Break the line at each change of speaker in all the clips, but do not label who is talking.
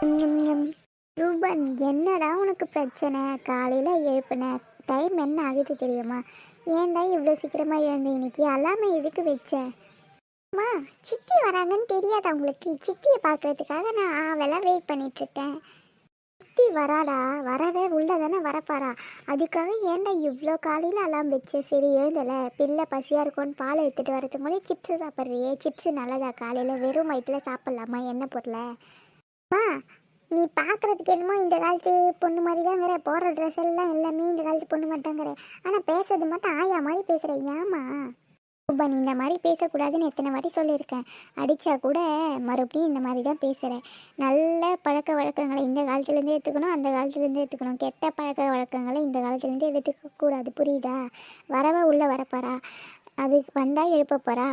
ரூபன் என்னடா உனக்கு பிரச்சனை? காலையில் எழுப்பின. டைம் என்ன ஆகுது தெரியுமா? ஏன்டா இவ்வளோ சீக்கிரமாக எழுந்த இன்னைக்கு? எல்லாமே எதுக்கு வச்சேன் அம்மா சித்தி வராங்கன்னு தெரியாதா உங்களுக்கு? சித்தியை பார்க்கறதுக்காக நான் ஆவலாக வெயிட் பண்ணிட்டுருக்கேன். சித்தி வராடா? வரவே உள்ள தானே வரப்பாரா அதுக்காக ஏன்டா இவ்வளோ காலையில் அலாம் வச்சு? சரி எழுந்தலை. பிள்ளை பசியாக இருக்கும்னு பால் எடுத்துகிட்டு வரதுக்கு முன்னாடி சிப்ஸு சாப்பிட்றியே? சிப்ஸு நல்லதா? காலையில் வெறும் வயிற்றுல சாப்பிட்லாமா? என்ன பொருளை? அம்மா நீ பார்க்குறதுக்கு என்னமோ இந்த காலத்து பொண்ணு மாதிரி தாங்கிற போடுற ட்ரெஸ் எல்லாம் எல்லாமே இந்த காலத்து பொண்ணு மாதிரி தாங்கிற ஆனால் பேசுறது மட்டும் ஆயா மாதிரி பேசுகிற ஏமா நீ இந்த மாதிரி பேசக்கூடாதுன்னு எத்தனை வாட்டி சொல்லியிருக்கேன். அடித்தா கூட மறுபடியும் இந்த மாதிரி தான் பேசுகிறேன் நல்ல பழக்க வழக்கங்களை இந்த காலத்துலேருந்தே எடுத்துக்கணும் அந்த காலத்துலேருந்தே எடுத்துக்கணும். கெட்ட பழக்க வழக்கங்களை இந்த காலத்துலேருந்தே எடுத்துக்கக்கூடாது. புரியுதா? வரவ உள்ளே வரப்போறா. அது வந்தால் எழுப்ப போகிறா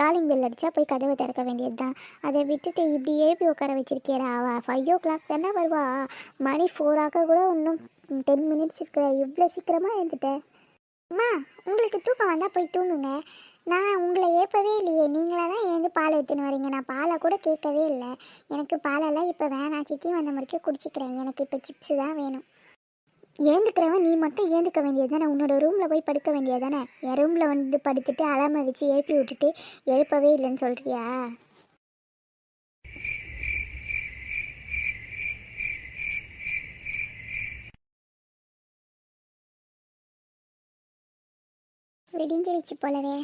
காலிங் பெல் அடித்தா போய் கதவை திறக்க வேண்டியது தான் அதை விட்டுட்டு இப்படி எழுப்பி உட்கார வச்சிருக்கேடா அவள் ஃபைவ் ஓ கிளாக் தானே வருவா. மணி ஃபோர் ஆக கூட இன்னும் டென் மினிட்ஸ் இருக்கிற இவ்வளோ சீக்கிரமாக எழுந்துட்டேன் அம்மா உங்களுக்கு தூக்கம் வந்தால் போய் தூங்குங்க. நான் உங்களை ஏற்பவே இல்லையே. நீங்களாக தான் ஏந்து பால் எடுத்துன்னு வரீங்க. நான் பாலை கூட கேட்கவே இல்லை. எனக்கு பாலெல்லாம் இப்போ வேணாம். சித்தி வந்த முறைக்கு குடிச்சிக்கிறேன். எனக்கு இப்போ சிப்ஸு தான் வேணும். ஏந்துக்கிறவன் நீ மட்டும் ஏந்துக்க வேண்டியது தானே உன்னோட ரூமில் போய் படுக்க வேண்டியது தானே என் ரூமில் வந்து படுத்துட்டு அலாமை வச்சு எழுப்பி விட்டுட்டு எழுப்பவே இல்லைன்னு சொல்கிறியா விடிஞ்சிருச்சு போலவே.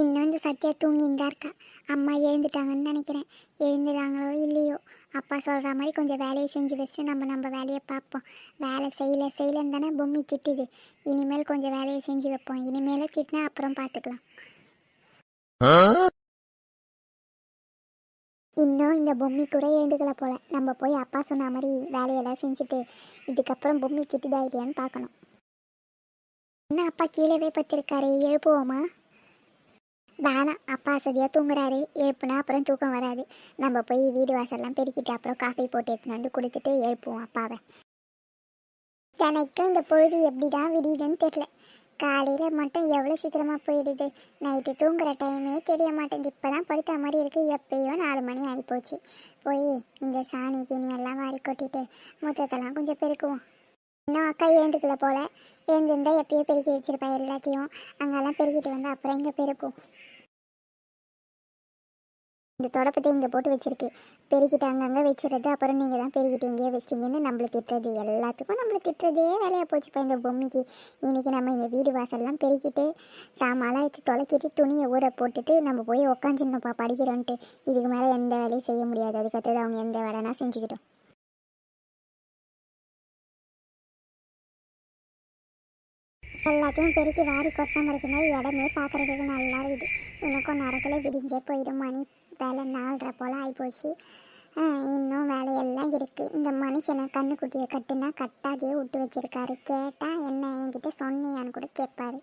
இன்னும் இந்த சத்யா தூங்கின்னு தான் இருக்கா. அம்மா எழுந்துட்டாங்கன்னு நினைக்கிறேன். எழுந்துட்டாங்களோ இல்லையோ? அப்பா சொல்கிற மாதிரி கொஞ்சம் வேலையை செஞ்சு வச்சுட்டு நம்ம நம்ம வேலையை பார்ப்போம். வேலை செய்யல செய்யலன்னு தானே பொம்மி திட்டுது. இனிமேல் கொஞ்சம் வேலையை செஞ்சு வைப்போம். இனிமேல் திட்டினா அப்புறம் பார்த்துக்கலாம். இன்னும் இந்த பொம்மி கூட எழுந்துக்கல போல. நம்ம போய் அப்பா சொன்ன மாதிரி வேலையெல்லாம் செஞ்சுட்டு இதுக்கப்புறம் பொம்மி திட்டுதா இல்லையான்னு பார்க்கணும். என்ன அப்பா கீழவே பத்திருக்காரு எழுப்புவோமா? வேணாம் அப்பா சதியாக தூங்குறாரு. எழுப்புனா அப்புறம் தூக்கம் வராது. நம்ம போய் வீடு வாசல்லாம் பெருக்கிட்டு அப்புறம் காஃபி போட்டு எடுத்துன்னு வந்து கொடுத்துட்டு எழுப்புவோம் அப்பாவை. எனக்கும் இந்த பொழுது எப்படி தான் விடியுதுன்னு தெரியல. காலையில் மட்டும் எவ்வளோ சீக்கிரமாக போயிடுது. நைட்டு தூங்குற டைமே தெரிய மாட்டேங்குது. இப்போ தான் படுத்த மாதிரி இருக்குது எப்பயோ நாலு மணி ஆகிப்போச்சு போய் இந்த சாணி கிணி எல்லாம் வாரி கொட்டிட்டு மொத்தத்தெல்லாம் கொஞ்சம் பெருக்குவோம். இன்னும் அக்கா ஏந்துக்கல போல். ஏந்திருந்தா எப்பயோ பெருக்கி வச்சிருப்பா எல்லாத்தையும். அங்கெல்லாம் பெருக்கிட்டு வந்தால் அப்புறம் இங்கே பெருக்கும். இந்த தொடப்பத்தை இங்கே போட்டு வச்சிருக்கு. பெருக்கிட்டு அங்கங்கே வச்சிருது. அப்புறம் நீங்கள் தான் பெருக்கிட்டு இங்கேயே வச்சிட்டிங்கன்னு நம்மளை திட்டுறது. எல்லாத்துக்கும் நம்மளை திட்டுறதே வேலையாக போச்சுப்பா இந்த பொம்மைக்கு. இன்றைக்கி நம்ம இந்த வீடு வாசல்லாம் பெருக்கிட்டு சாமான்லாம் எடுத்து தொலைக்கிட்டு துணியை ஊற போட்டுட்டு நம்ம போய் உக்காந்துருந்தோம்ப்பா படிக்கிறோன்ட்டு. இதுக்கு மேலே எந்த வேலையும் செய்ய முடியாது. அதுக்கடுத்தது அவங்க எந்த வேலைனா செஞ்சுக்கிட்டோம் எல்லாத்தையும் பெருக்கி வாரி கொட்ட மாதிரி இடமே பார்க்குறதுக்கு நல்லா இருக்குது. எனக்கும் நேரத்தில் விடிஞ்சே போயிடும் மணி வேலை நாலரை போல் ஆகிப்போச்சு இன்னும் வேலையெல்லாம் இருக்குது இந்த மனுஷனை கண்ணுக்குட்டியை கட்டுனா கட்டாதே விட்டு வச்சிருக்காரு. கேட்டால் என்ன என்கிட்ட சொன்னியான்னு கூட கேட்பாரு.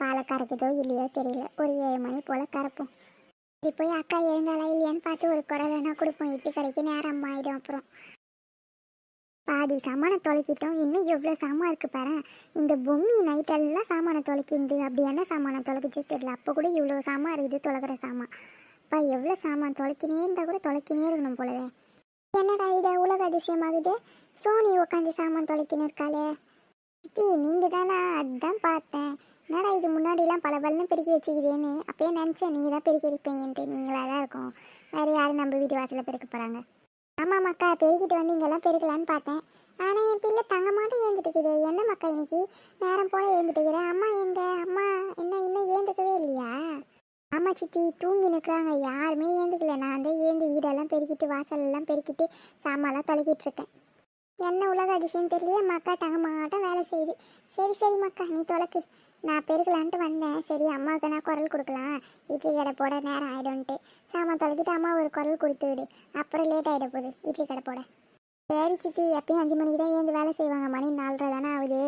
பாலை கறக்குதோ இல்லையோ தெரியல. ஒரு ஏழு மணி போல் கறப்போம் இப்படி போய் அக்கா எழுந்தாளா இல்லையான்னு பார்த்து ஒரு குரலைனா கொடுப்போம். இட்லி கடைக்கு நேரம் ஆயிடும் அப்புறம். பாதி சாமானை தொலைக்கிட்டோம். இன்னும் எவ்வளோ சாமான் இருக்கு பாரு. இந்த பொம்மி நைட்டெல்லாம் சாமானை தொலைக்கிந்து அப்படி என்ன சாமானை தொலைக்கிச்சு தெரியல. அப்போ கூட இவ்வளோ சாமான் இருக்குது தொலைக்கிற சாமான். அப்பா எவ்வளோ சாமான் தொலைக்கினே இருந்தால் கூட தொலைக்கினே இருக்கணும் போலவே. என்னடா இது உலக அதிசயமாகுது? சோனி உட்காந்து சாமான் தொலைக்கின்னு இருக்காளே. சித்தி நீங்கள் தானா அதுதான் பார்த்தேன். என்னடா இது முன்னாடிலாம் பல பலன்னு பெருக்கி வச்சுக்கிதேன்னு. அப்பயே நினச்சேன் நீங்கள் தான் பெருக்கி இருப்பீங்கன்ட்டு நீங்களாக தான் இருக்கும். வேறு யாரும் நம்ம வீடு வாசலில் பெருக்க போகிறாங்க ஆமாம் மக்கா பெருக்கிட்டு வந்து இங்கெல்லாம் பெருக்கலான்னு பார்த்தேன். ஆனால் என் பிள்ளை தங்க ஏந்துட்டு இருக்குது. என்ன மக்கா இன்னைக்கு? நேரம் போல் ஏந்துட்டுக்கிறேன் அம்மா எங்க? அம்மா என்ன இன்னும் ஏந்துக்கவே இல்லையா அம்மா சித்தி தூங்கி நிற்கிறாங்க யாருமே ஏந்துக்கல நான் தான் ஏந்து வீடெல்லாம் பெருக்கிட்டு வாசலெல்லாம் பெருக்கிட்டு சாமான்லாம் தொலைக்கிட்டு இருக்கேன். என்ன உலக அதிசயம் தெரியலையே? மக்கா தங்க மாட்டம் வேலை செய்யுது சரி சரி மக்கா நீ தொலைக்கு. நான் பெருக்கலான்ட்டு வந்தேன். சரி அம்மாவுக்கு நான் குரல் கொடுக்கலாம். இட்லி கடை போட நேரம் ஆகிடும்ன்ட்டு சாமான் தொலைக்கிட்டு அம்மா ஒரு குரல் கொடுத்து விடு. அப்புறம் லேட் ஆகிட போகுது. இட்லி கடை போட. சரி சித்தி எப்பயும் அஞ்சு மணிக்கு தான் ஏந்து வேலை செய்வாங்க. மணி நாலரை தானே ஆகுது.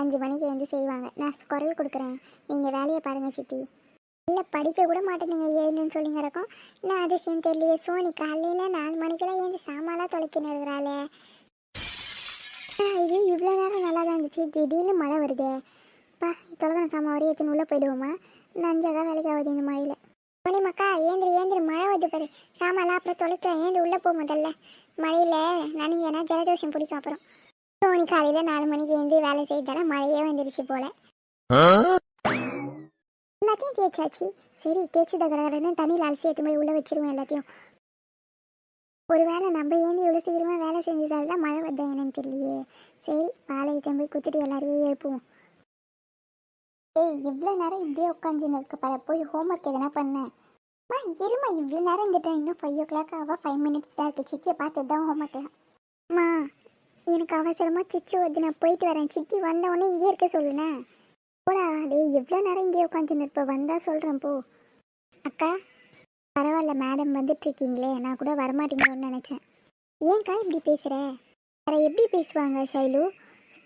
அஞ்சு மணிக்கு ஏந்து செய்வாங்க. நான் குரல் கொடுக்குறேன். நீங்கள் வேலையை பாருங்கள் சித்தி. இல்லை படிக்க கூட மாட்டேங்குங்க ஏழுன்னு சொல்லி கிடக்கும் நான் அதிசயம் தெரியலையே சோனி காலையில் நாலு மணிக்கெல்லாம் ஏந்து சாமான்லாம் தொலைக்கின்னு இருக்கிறாளே. இது இவ்வளோ நேரம் நல்லா தான் இருந்துச்சு. திடீர்னு மழை வருதே. பா தொலைக்கணும் சாமான் வரையும் எத்தனை உள்ளே போயிடுவோமா? நஞ்சாக வேலைக்கு ஆகுது இந்த மழையில். சோனி மக்கா ஏந்திரி ஏந்திரி மழை வருது பாரு. சாமான்லாம் அப்புறம் தொலைக்க ஏந்து உள்ளே போ முதல்ல. மழையில் ஏன்னா ஜலதோஷம் பிடிக்கும் அப்புறம். சோனி காலையில் நாலு மணிக்கு எழுந்து வேலை செய்தால மழையே வந்துருச்சு போல. எல்லாத்தையும் தேய்ச்சாச்சு. சரி தேய்ச்சி தகடன்னு தண்ணியில் அலசி எடுத்து போய் உள்ளே வச்சிருவோம் எல்லாத்தையும். ஒருவேளை நம்ம ஏந்து இவ்வளோ சீக்கிரமாக வேலை செஞ்சதால் தான் மழை வந்தா என்னன்னு தெரியலையே. சரி பாலையை போய் குத்திட்டு எல்லாரையும் எழுப்புவோம். ஏய் இவ்வளோ நேரம் இப்படியே உட்காந்துன்னு இருக்க பாரு. போய் ஹோம்ஒர்க் எதனா பண்ணேன் அம்மா இருமா இவ்வளோ நேரம் இருந்துட்டேன். இன்னும் ஃபைவ் ஓ கிளாக் ஆவா? ஃபைவ் மினிட்ஸ் தான் இருக்குது சிச்சியை பார்த்து தான் ஹோம்ஒர்க்லாம் மா எனக்கு அவசரமாக சுச்சு வந்து நான் போயிட்டு வரேன். சித்தி வந்த உடனே இங்கே இருக்க சொல்லுண்ணே. அப்படா டே எவ்வளோ நேரம் இங்கே உட்காந்து நிற்ப வந்தால் சொல்கிறேன் போ. அக்கா பரவாயில்ல மேடம் வந்துட்டுருக்கீங்களே. நான் கூட வரமாட்டீங்களோன்னு நினச்சேன். ஏன்க்கா இப்படி பேசுகிற வேறு எப்படி பேசுவாங்க ஷைலு?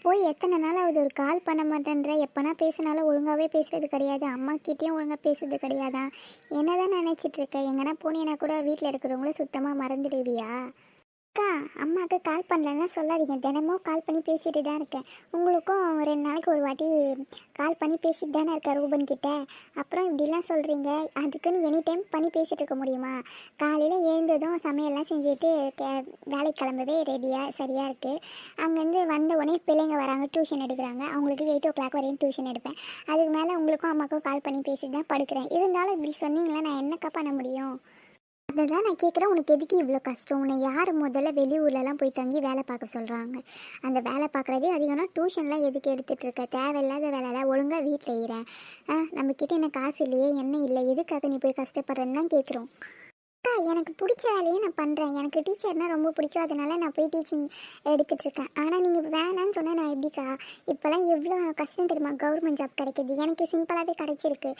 போய் எத்தனை நாள் அது ஒரு கால் பண்ண மாட்டேன்ற? எப்போனா பேசினாலும் ஒழுங்காகவே பேசுறது கிடையாது. அம்மா கிட்டேயும் ஒழுங்காக பேசுறது கிடையாதா? என்ன தான் நினச்சிட்ருக்க எங்கன்னா போனீங்கன்னா கூட வீட்டில் இருக்கிறவங்களும் சுத்தமாக மறந்துடுவியா? அக்கா அம்மாவுக்கு கால் பண்ணலன்னா சொல்லாதீங்க. தினமும் கால் பண்ணி பேசிட்டு தான் இருக்கேன். உங்களுக்கும் ரெண்டு நாளைக்கு ஒரு வாட்டி கால் பண்ணி பேசிட்டு தானே இருக்கேன் ரூபன் கிட்ட. அப்புறம் இப்படிலாம் சொல்கிறீங்க அதுக்குன்னு எனி டைம் பண்ணி பேசிகிட்டு இருக்க முடியுமா? காலையில் எழுந்ததும் சமையல்லாம் செஞ்சுட்டு வேலைக்கு கிளம்பவே ரெடியாக சரியாக இருக்குது அங்கேருந்து வந்த உடனே பிள்ளைங்க வராங்க டியூஷன் எடுக்கிறாங்க. அவங்களுக்கு எயிட் ஓ கிளாக் வரையும் டியூஷன் எடுப்பேன். அதுக்கு மேலே உங்களுக்கும் அம்மாவுக்கும் கால் பண்ணி பேசிட்டு தான் படுக்கிறேன். இருந்தாலும் இப்படி சொன்னீங்களா நான் என்னக்கா பண்ண முடியும்? அதுதான் நான் கேட்குறேன். உனக்கு எதுக்கு இவ்வளோ கஷ்டம்? உன்னை யார் முதல்ல வெளியூர்லலாம் போய் தங்கி வேலை பார்க்க சொல்கிறாங்க அந்த வேலை பார்க்குறதே அதிகம்னா டியூஷன்லாம் எதுக்கு எடுத்துகிட்டு இருக்க? தேவையில்லாத வேலைலாம் ஒழுங்காக வீட்டில் இருக்கிறேன் ஆ நம்மக்கிட்ட என்ன காசு இல்லையே என்ன இல்லை. எதுக்காக நீ போய் கஷ்டப்படுறேன்னு தான் கேட்குறோம். அக்கா எனக்கு பிடிச்ச வேலையை நான் பண்ணுறேன் எனக்கு டீச்சர்னால் ரொம்ப பிடிக்கும். அதனால நான் போய் டீச்சிங் எடுத்துட்டு இருக்கேன். ஆனால் நீங்கள் வேணான்னு சொன்னால் நான் எப்படிக்கா? இப்போலாம் எவ்வளோ கஷ்டம் தெரியுமா? கவர்மெண்ட் ஜாப் கிடைக்கிது. எனக்கு சிம்பிளாகவே கிடச்சிருக்கு.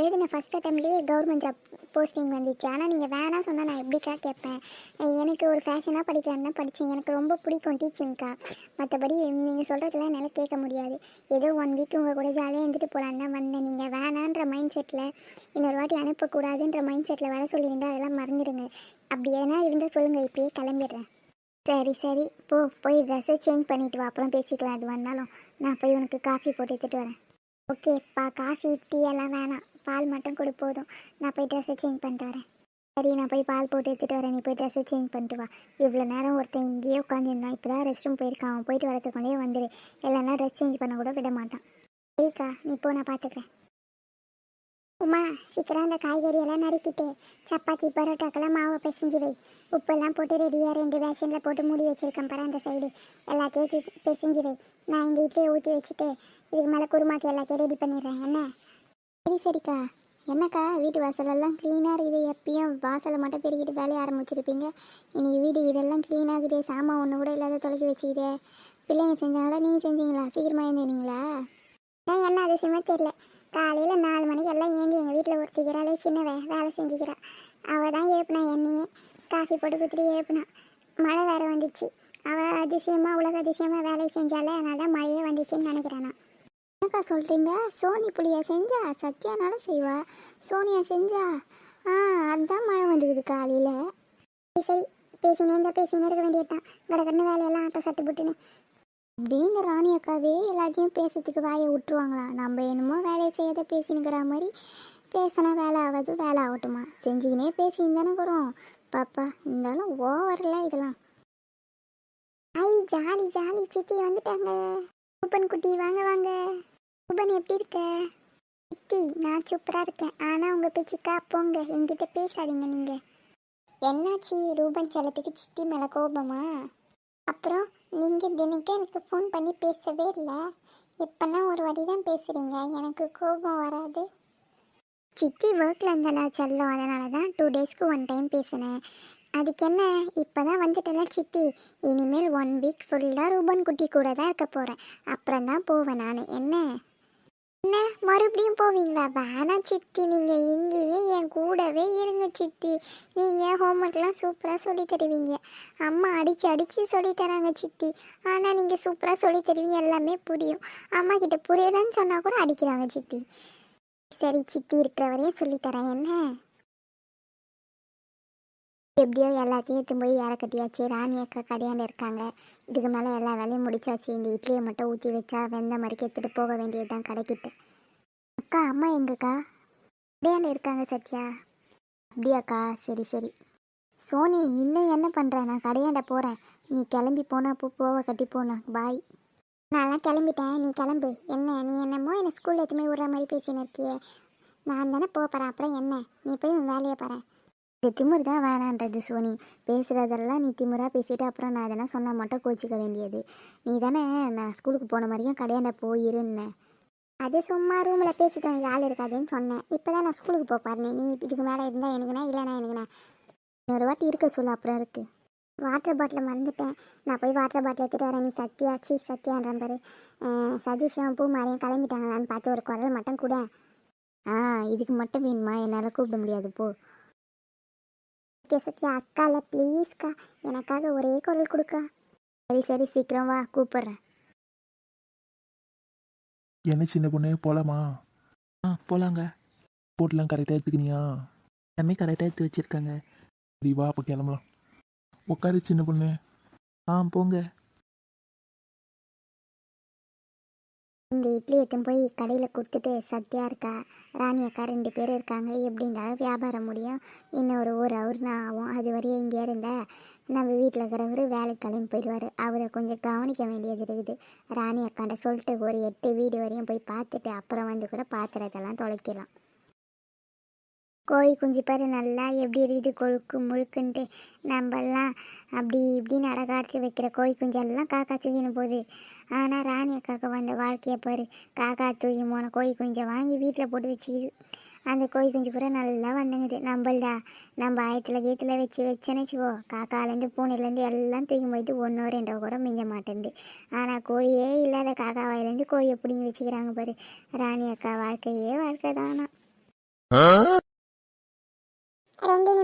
எழுதின ஃபஸ்ட் அட்டம்லேயே கவர்மெண்ட் ஜாப் போஸ்டிங் வந்துச்சு. ஆனால் நீங்கள் வேணாம் சொன்னால் நான் எப்படிக்கா கேட்பேன்? எனக்கு ஒரு ஃபேஷனாக படிக்கலான்னு தான் படித்தேன் எனக்கு ரொம்ப பிடிக்கும் டீச்சிங்க்கா மற்றபடி நீங்கள் சொல்கிறதுலாம் என்னால் கேட்க முடியாது. ஏதோ ஒன் வீக் உங்கள் கூட ஜாலியாக இருந்துட்டு போகலான்னு தான் வந்தேன். நீங்கள் வேணான்ற மைண்ட் செட்டில் இன்னொரு வாட்டி அனுப்பக்கூடாதுன்ற மைண்ட் செட்டில் வர சொல்லியிருந்தா அதெல்லாம் மறந்துடுங்க. அப்படி எதனா இருந்தால் சொல்லுங்கள் இப்பயே கிளம்பிடுறேன். சரி சரி. போ போய் ட்ரெஸ்ஸை சேஞ்ச் பண்ணிட்டு வா. அப்புறம் பேசிக்கலாம் அது வந்தாலும். நான் போய் உனக்கு காஃபி போட்டு எடுத்துகிட்டு வரேன். ஓகேப்பா காஃபி டீ எல்லாம் வேணாம். பால் மட்டும் கொடு போதும். நான் போய் ட்ரெஸ்ஸை சேஞ்ச் பண்ணிட்டு வரேன். சரி நான் போய் பால் போட்டு எடுத்துகிட்டு வரேன். நீ போய் ட்ரெஸ்ஸை சேஞ்ச் பண்ணிட்டு வா. இவ்வளோ நேரம் ஒருத்தன் இங்கேயே உட்காந்துருந்தான் இப்போ தான் ரெஸ்ட் ரூம் போயிருக்கான். அவன் போயிட்டு வரதுக்குள்ளேயே வந்துடு இல்லைன்னா ட்ரெஸ் சேஞ்ச் பண்ண கூட விட மாட்டான். சரிக்கா நீ போ நான் பார்த்துக்கிறேன் உமா சீக்கிரம் அந்த காய்கறி எல்லாம் நறுக்கிட்டு சப்பாத்தி பரோட்டாக்கெல்லாம் மாவை பிசைஞ்சு வை. உப்பெல்லாம் போட்டு ரெடியாக ரெண்டு பேஷனில் போட்டு மூடி வச்சுருக்கேன் பாரு அந்த சைடு எல்லாத்தையும் பிசைஞ்சு வை. நான் இந்த இட்லியை ஊற்றி வச்சுட்டு இதுக்கு மேலே குருமாக்கு எல்லாத்தையும் ரெடி பண்ணிடுறேன். என்ன? சரி சரிக்கா. என்னக்கா வீட்டு வாசலெல்லாம் க்ளீனாக இருக்குது. எப்பயும் வாசலை மட்டும் பெருக்கிட்டு வேலையை ஆரம்பிச்சிருப்பீங்க. இன்னைக்கு வீடு இதெல்லாம் க்ளீனாகுது சாமான் ஒன்று கூட இல்லாத தொலைக்கி வச்சுக்கிதே. பிள்ளைங்க செஞ்சாங்களா நீங்கள் செஞ்சீங்களா? சீக்கிரமாக எழுந்துனீங்களா நான் என்ன அதிசயமாக தெரியல. காலையில் நாலு மணிக்கு எல்லாம் ஏந்தி எங்கள் வீட்டில் ஒருத்திக்கிறாளே சின்னவ வேலை செஞ்சுக்கிறா. அவள் தான் எழுப்பினா என்னையே. காஃபி போட்டு கொடுத்துட்டு எழுப்பினா. மழை வேறு வந்துச்சு. அவள் அதிசயமாக உலக அதிசயமாக வேலை செஞ்சாலே அதனால தான் மழையே வந்துச்சுன்னு நினைக்கிறேன் நான். என்னக்கா சொல்கிறீங்க சோனி புளியா செஞ்சா சத்யானால செய்வா? சோனியா செஞ்சா? ஆ அதுதான் மழை வந்துக்குது காலையில். சரி பேசினே இருந்தால் பேசினே இருக்க வேண்டியதுதான். கடற்கடன்னு வேலையெல்லாம் ஆட்டோ சட்டு புட்டுன்னு. அப்படிங்க ராணி அக்காவே எல்லாத்தையும் பேசுறதுக்கு வாயை விட்டுருவாங்களா? நம்ம என்னமோ வேலையை செய்யாத பேசினுக்கிற மாதிரி பேசினா வேலை ஆகாது வேலை ஆகட்டுமா? செஞ்சுக்கினே பேசின்னு தானே இருக்கிறோம். பாப்பா இருந்தாலும் ஓவரில் இதெல்லாம். ஐ ஜாலி ஜாலி சித்தி வந்துட்டாங்க. ரூபன் குட்டி வாங்க வாங்க. ரூபன் எப்படி இருக்க? சித்தி நான் சூப்பராக இருக்கேன். ஆனால் உங்கள் பேச்சுக்கா போங்க. என்கிட்ட பேசாதீங்க நீங்கள் என்னாச்சு? ரூபன் செல்லத்துக்கு சித்தி மேலே கோபமா? அப்புறம் நீங்கள் தினைக்கும் எனக்கு ஃபோன் பண்ணி பேசவே இல்லை. எப்போனா ஒரு வாட்டி தான் பேசுகிறீங்க எனக்கு கோபம் வராது. சித்தி ஒர்க்கில் இருந்தாளா செல்லம்? அதனால தான் டூ டேஸ்க்கு ஒன் டைம் பேசினேன். அதுக்கு என்ன? இப்போ தான் வந்துட்டல சித்தி. இனிமேல் ஒன் வீக் ஃபுல்லாக ரூபன் குட்டி கூட தான் இருக்க போகிறேன் அப்புறம் தான் போவேன் நான். என்ன? என்ன? மறுபடியும் போவீங்களா? வேணாம் சித்தி நீங்கள் இங்கேயே என் கூடவே இருங்க சித்தி. நீங்கள் ஹோம்ஒர்க்லாம் சூப்பராக சொல்லி தருவீங்க. அம்மா அடித்து அடித்து சொல்லி தராங்க சித்தி. ஆனால் நீங்கள் சூப்பராக சொல்லி தருவீங்க. எல்லாமே புரியும். அம்மா கிட்ட புரியலன்னு சொன்னால் கூட அடிக்கிறாங்க சித்தி. சரி சித்தி இருக்கிற வரையும் சொல்லித்தரேன் என்ன? எப்படியோ எல்லாத்தையும் எடுத்து போய் இற கட்டியாச்சு. ராணி அக்கா கடையாண்டு இருக்காங்க. இதுக்கு மேலே எல்லா வேலையும் முடிச்சாச்சு. இந்த இட்லியை மட்டும் ஊற்றி வச்சா வெந்த மாதிரிக்கு எடுத்துகிட்டு போக வேண்டியது தான் கடைக்கிட்ட. அக்கா அம்மா எங்கக்கா? கடையாண்டு இருக்காங்க சத்யா. அப்படியாக்கா? சரி சரி. சோனி இன்னும் என்ன பண்ணுற நான் கடையாண்ட போகிறேன் நீ கிளம்பி போனா போ போவ கட்டி போனா. பாய் நான்லாம் கிளம்பிட்டேன். நீ கிளம்பு. என்ன நீ என்னமோ என்னை ஸ்கூலில் எத்துமே விடுற மாதிரி பேசின்னு இருக்கியே. நான் தானே போக போகிறேன் அப்புறம் என்ன? நீ போய் உன் வேலையை பாரு. இது திமுர் தான் வேணான்றது சோனி. பேசுகிறதெல்லாம் நீ திமுறாக பேசிட்டு அப்புறம் நான் அதெல்லாம் சொன்னால் மட்டும் கோச்சிக்க வேண்டியது. நீ தானே நான் ஸ்கூலுக்கு போன மாதிரியும் கடையாண்ட போயிருன்னேன் அது சும்மா ரூமில் பேசிட்டு ஆள் இருக்காதுன்னு சொன்னேன். இப்போ தான் நான் ஸ்கூலுக்கு போப்பாருனே நீ இதுக்கு மேலே இருந்தால் எனக்குண்ணா இல்லைனா எனக்குண்ணா இன்னொரு வாட்டி இருக்க சொல்லு அப்புறம் இருக்குது வாட்டர் பாட்டில் மறந்துட்டேன். நான் போய் வாட்டர் பாட்டில் எடுத்துகிட்டு வரேன். நீ சத்யா சி சத்யான்ற பாரு. அஹ் சதீஷும் பூ மாதிரியும் கிளம்பிட்டாங்களான்னு பார்த்து ஒரு குரல் மட்டும் கூட. ஆ இதுக்கு மட்டும் வேணுமா? என்னால் கூப்பிட முடியாது போ. சத்யா சத்யா அக்கால ப்ளீஸ்க்கா எனக்காக ஒரே குரல் கொடுக்கா. சரி சரி சீக்கிரம் வா கூப்பிட்றேன்.
என்ன சின்ன பொண்ணு? போலாமா?
ஆ போகலாங்க
போட்டெலாம் கரெக்டாக எடுத்துக்கினியா?
எல்லாமே கரெக்டாக எடுத்து வச்சுருக்காங்க.
சரி வா அப்போ கிளம்பலாம். உட்காரு சின்ன பொண்ணு.
ஆ போங்க.
இந்த இட்லி எடுத்துன்னு போய் கடையில் கொடுத்துட்டு சத்யா இருக்கா ராணி அக்கா ரெண்டு பேர் இருக்காங்க எப்படி இருந்தாலும் வியாபாரம் முடியும். இன்னும் ஒரு ஒரு ஹவர் ஆகும். அது வரையும் இங்கே இருந்தால் நம்ம வீட்டில் இருக்கிறவரு வேலைக்கு கிளம்பி போயிடுவார். அவரை கொஞ்சம் கவனிக்க வேண்டியது இருக்குது. ராணி அக்காண்ட சொல்லிட்டு ஒரு எட்டு வீடு வரையும் போய் பார்த்துட்டு அப்புறம் வந்து கூட பாத்திரத்தெல்லாம் தொலைக்கலாம். கோழி குஞ்சு பாரு நல்லா எப்படி இருக்குது கொழுக்கு முழுக்குன்ட்டு. நம்மெல்லாம் அப்படி இப்படி நடக்காடுத்து வைக்கிற கோழி குஞ்செல்லாம் காக்கா தூக்கின்னு போகுது. ஆனால் ராணி அக்காவுக்கு வந்த வாழ்க்கையை பாரு. காக்கா தூக்கி போன கோழி குஞ்சை வாங்கி வீட்டில் போட்டு வச்சுக்கிது. அந்த கோழி குஞ்சு பூரா நல்லா வந்துங்குது. நம்மள்டா நம்ம ஆயத்தில் கீத்தில் வச்சு வச்சேன்னு வச்சுக்கோ. காக்காலேருந்து பூனையிலேருந்து எல்லாம் தூக்கி போயிட்டு ஒன்றோ ரெண்டோ கூட மிஞ்ச மாட்டேங்குது ஆனால் கோழியே இல்லாத காக்கா வாயிலேருந்து கோழியை பிடிங்கி வச்சுக்கிறாங்க பாரு. ராணி அக்கா வாழ்க்கையே வாழ்க்கை தானா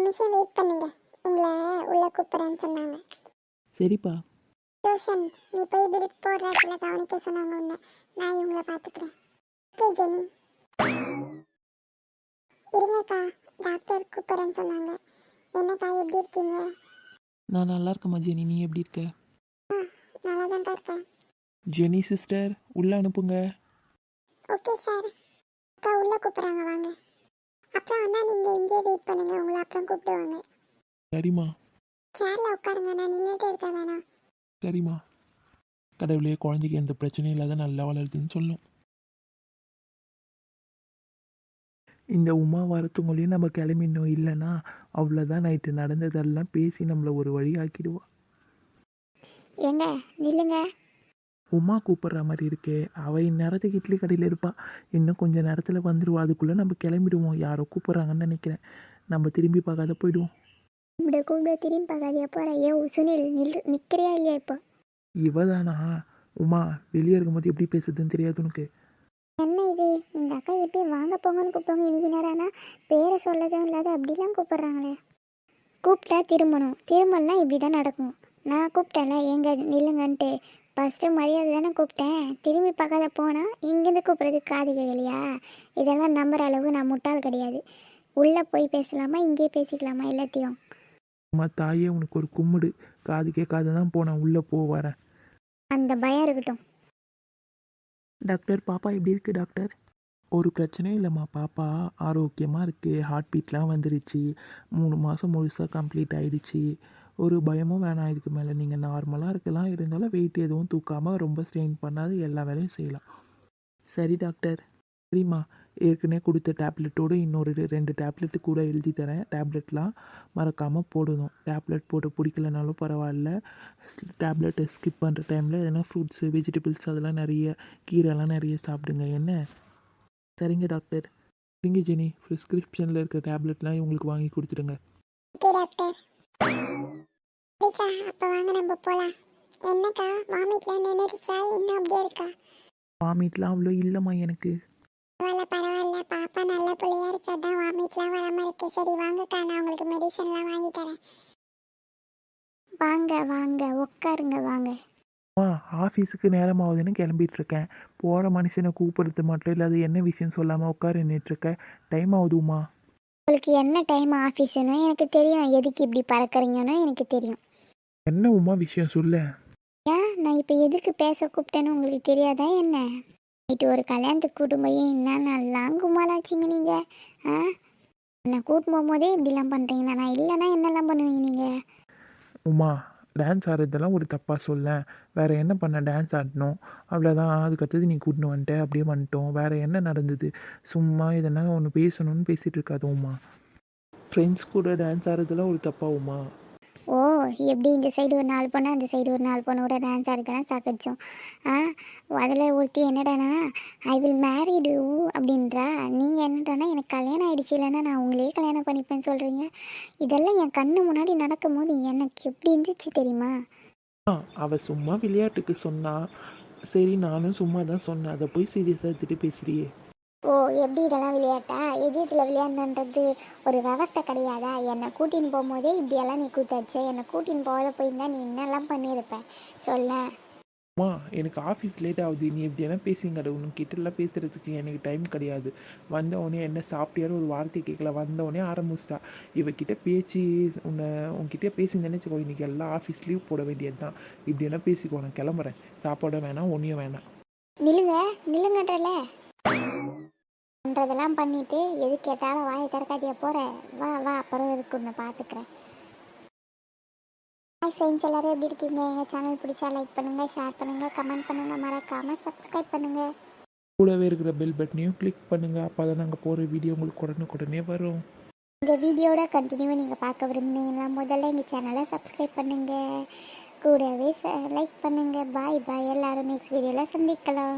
நிமிஷம் வெயிட் பண்ணுங்க. உங்களை உள்ள கூப்பிட்றேன்னு சொன்னாங்க.
சரிப்பா.
ரோஷன் நீ போய் பில் போடுறதுல கவனிக்க சொன்னாங்க உன்னை. நான் இவங்கள பார்த்துக்கிறேன். Okay Jenny. இருங்கக்கா டாக்டர் கூப்பிட்றேன்னு சொன்னாங்க. என்னக்கா எப்படி இருக்கீங்க?
நான் நல்லா இருக்கேம்மா ஜெனி. நீ எப்படி இருக்க?
நல்லா தான் இருக்கேன்.
ஜெனி சிஸ்டர் உள்ளே அனுப்புங்க.
ஓகே சார் அக்கா உள்ளே கூப்பிட்றாங்க வாங்க. அப்புறம் அண்ணா நீங்கள் இங்கே வெயிட் பண்ணுங்க. உங்களை அப்புறம் கூப்பிடுவாங்க.
சரிம்மா.
சேரில் உட்காருங்க நான் நின்றுட்டு இருக்க வேணாம்.
சரிம்மா. கடவுளே குழந்தைக்கு எந்த பிரச்சனையும் இல்லாத நல்லா வளருதுன்னு சொல்லும். இந்த உமா வரத்துங்களையும் நம்ம கிளம்பினோம் இல்லைன்னா அவ்வளோதான் நைட்டு நடந்ததெல்லாம் பேசி நம்மளை ஒரு வழி ஆக்கிடுவா.
ஏங்க நில்லுங்க.
உமா கூப்பிட்ற மாதிரி இருக்கே. அவள் இந்நேரத்துக்கு இட்லி கடையில் இருப்பா. இன்னும் கொஞ்சம் நேரத்தில் வந்துடுவா அதுக்குள்ளே நம்ம கிளம்பிடுவோம். யாரோ கூப்பிட்றாங்கன்னு நினைக்கிறேன். நம்ம திரும்பி பார்க்காத போயிடுவோம்.
இப்படி கூப்பிட திரும்பி பார்க்காதியா? போகிற ஏ சுனில் நில் நிற்கிறியா இல்லையா இப்போ?
இவ தானா உமா வெளியே இருக்கும்போது எப்படி பேசுதுன்னு தெரியாது உனக்கு?
என்ன இது? இந்த அக்கா எப்படி வாங்க போங்கன்னு கூப்பிடுவாங்க இன்னைக்கு என்னடானா பேரை சொல்லதும் இல்லாத அப்படிலாம் கூப்பிடுறாங்களே. கூப்பிட்டா திரும்பணும். திரும்பலாம் இப்படி தான் நடக்கும். நான் கூப்பிட்டேன்ல எங்க நில்லுங்கன்ட்டு. ஃபஸ்ட்டு மரியாதை தானே கூப்பிட்டேன். திரும்பி பார்க்காத போனால் இங்கேருந்து கூப்பிட்றதுக்கு காது கேட்கலையா இதெல்லாம் நம்புற அளவு நான் முட்டாள் கிடையாது. உள்ளே போய் பேசலாமா இங்கேயே பேசிக்கலாமா எல்லாத்தையும்?
அம்மா தாயே உனக்கு ஒரு கும்முடு. காது கேட்காத தான் போனேன் உள்ளே போ வரேன்.
அந்த பயம் இருக்கட்டும்.
டாக்டர் பாப்பா எப்படி இருக்கு டாக்டர்? ஒரு பிரச்சனையும் இல்லைம்மா பாப்பா. ஆரோக்கியமாக இருக்குது ஹார்ட் பீட்லாம் வந்துருச்சு. மூணு மாதம் முழுசாக கம்ப்ளீட் ஆயிடுச்சு. ஒரு பயமும் வேணாம். இதுக்கு மேலே நீங்கள் நார்மலாக இருக்கலாம். இருந்தாலும் வெயிட் எதுவும் தூக்காமல் ரொம்ப ஸ்ட்ரெயின் பண்ணாது. எல்லா வேலையும் செய்யலாம். சரி டாக்டர் சரிம்மா. ஏற்கனவே கொடுத்த டேப்லெட்டோடு இன்னொரு ரெண்டு டேப்லெட்டு கூட எழுதி தரேன். டேப்லெட்லாம் மறக்காமல் போடணும். டேப்லெட் போட்டு பிடிக்கலனாலும் பரவாயில்ல. டேப்லெட்டை ஸ்கிப் பண்ணுற டைமில் எதனா ஃப்ரூட்ஸு வெஜிடபிள்ஸ் அதெல்லாம் நிறைய கீரைலாம் நிறைய சாப்பிடுங்க. என்ன? சரிங்க டாக்டர் சரிங்க ஜெனி. ப்ரிஸ்கிரிப்ஷனில் இருக்க டேப்லெட்லாம் இவங்களுக்கு வாங்கி கொடுத்துடுங்க.
சரிக்கா அப்போ வாங்க நம்ம போகலாம் என்னக்கா வாமிட்லாம் நின்றுச்சா இன்னும் அப்படியே இருக்கா?
வாமிட்லாம் அவ்வளோ இல்லைம்மா எனக்கு.
பரவாயில்ல பரவாயில்ல. பாப்பா நல்ல பிள்ளையா இருக்கு? அதான் வாமிட்லாம் வராம இருக்கு. சரி வாங்கக்கா நான் உங்களுக்கு மெடிசன்லாம் வாங்கி தரேன். வாங்க வாங்க உட்காருங்க வாங்க.
அம்மா ஆஃபீஸுக்கு நேரம் ஆகுதுன்னு கிளம்பிட்டு இருக்கேன் போகிற மனுஷனை கூப்பிடுறது மட்டும் இல்லாத என்ன விஷயம் சொல்லாமல் உட்கார நின்றுட்டுருக்கேன் டைம் ஆகுதுமா
உங்களுக்கு என்ன டைம் ஆஃபீஸுன்னு எனக்கு தெரியும். எதுக்கு இப்படி பறக்கறீங்கன்னு எனக்கு தெரியும்.
என்ன உமா விஷயம் சொல்ல?
ஏன் நான் இப்போ எதுக்கு பேச கூப்பிட்டேன்னு உங்களுக்கு தெரியாதா என்ன? நைட்டு ஒரு கல்யாணத்துக்கு கூட்டு போய் என்ன நல்லா கும்மாலாச்சிங்க நீங்கள் ஆ? என்னை கூட்டு போகும்போதே இப்படிலாம் பண்ணுறீங்கன்னா நான் இல்லைன்னா என்னெல்லாம் பண்ணுவீங்க நீங்கள்
உமா டான்ஸ் ஆடுறதெல்லாம் ஒரு தப்பாக சொல்ல. வேற என்ன பண்ண டான்ஸ் ஆடணும்? அவ்வளோதான் அதுக்கடுத்தது நீ கூட்டின்னு வந்துட்ட. அப்படியே வந்துட்டோம். வேற என்ன நடந்தது? சும்மா இதெல்லாம் ஒன்று பேசணும்னு பேசிகிட்டு இருக்காது உமா. ஃப்ரெண்ட்ஸ் கூட டான்ஸ் ஆடுறதெல்லாம் ஒரு தப்பா உமா?
ஓ எப்படி இந்த சைடு ஒரு நாலு பொண்ணு அந்த சைடு ஒரு நாலு பொண்ணோட டான்ஸ் ஆடுறதெல்லாம் சாக்கடிச்சோம் ஆ அதில் ஒருத்தி என்னடானா ஐ வில் மேரிடு அப்படின்றா. நீங்கள் என்னடானா எனக்கு கல்யாணம் ஆகிடுச்சு இல்லைன்னா நான் உங்களையே கல்யாணம் பண்ணிப்பேன்னு சொல்கிறீங்க இதெல்லாம் என் கண்ணு முன்னாடி நடக்கும்போது எனக்கு எப்படி இருந்துச்சு தெரியுமா?
அவள் சும்மா விளையாட்டுக்கு சொன்னா சரி நானும் சும்மா தான் சொன்னேன். அதை போய் சீரியஸாக எடுத்துகிட்டு பேசுகிறியே
ஓ எப்படி இதெல்லாம் விளையாட்டா? எது இதில் விளையாடணுன்றது ஒரு விவஸ்தை கிடையாதா? என்னை கூட்டின்னு போகும்போதே இப்படியெல்லாம் நீ கூத்தாச்சு? என்னை கூட்டின்னு போகாத போயிருந்தா நீ என்னெல்லாம் பண்ணியிருப்ப? சொல்ல.
அம்மா எனக்கு ஆஃபீஸ் லேட் ஆகுது. நீ எப்படியான பேசிங்கட உனக்கு கிட்டலாம் பேசுகிறதுக்கு எனக்கு டைம் கிடையாது. வந்த உடனே என்ன சாப்பிட்டியாரு ஒரு வார்த்தை கேட்கல. வந்த உடனே ஆரம்பிச்சிட்டா. இவகிட்ட பேச்சு உன்னை உன்கிட்ட பேசியிருந்தேன்னு வச்சுக்கோ. இன்னைக்கு எல்லாம் ஆஃபீஸ் லீவ் போட வேண்டியது தான். இப்படியெல்லாம் பேசிக்கோ. நான் கிளம்புறேன். சாப்பாட வேணாம் ஒன்றையும் வேணாம்.
நில்லுங்க. நில்லுங்கன்றல. பண்ணுறதெல்லாம் பண்ணிட்டு எது கேட்டாலும் வாயை திறக்காதியா போற. வா வா அப்புறம் இருக்கு உன்னை பார்த்துக்கிறேன் ஹாய் ஃப்ரெண்ட்ஸ் எல்லாரும் எப்படி இருக்கீங்க? எங்கள் சேனல் பிடிச்சா லைக் பண்ணுங்கள் ஷேர் பண்ணுங்கள் கமெண்ட் பண்ணுங்கள் மறக்காமல் சப்ஸ்கிரைப் பண்ணுங்கள்
கூடவே இருக்கிற பெல் பட்டனையும் கிளிக் பண்ணுங்கள் அப்போ தான் நாங்கள் போகிற வீடியோ உங்களுக்கு உடனுக்குடனே வரும்.
இந்த வீடியோட கண்டினியூவாக நீங்கள் பார்க்க விரும்புனீங்கன்னா முதல்ல எங்கள் சேனலை சப்ஸ்கிரைப் பண்ணுங்கள் கூடவே லைக் பண்ணுங்கள் பாய் பாய் எல்லாரும் நெக்ஸ்ட் வீடியோவில் சந்திக்கலாம்.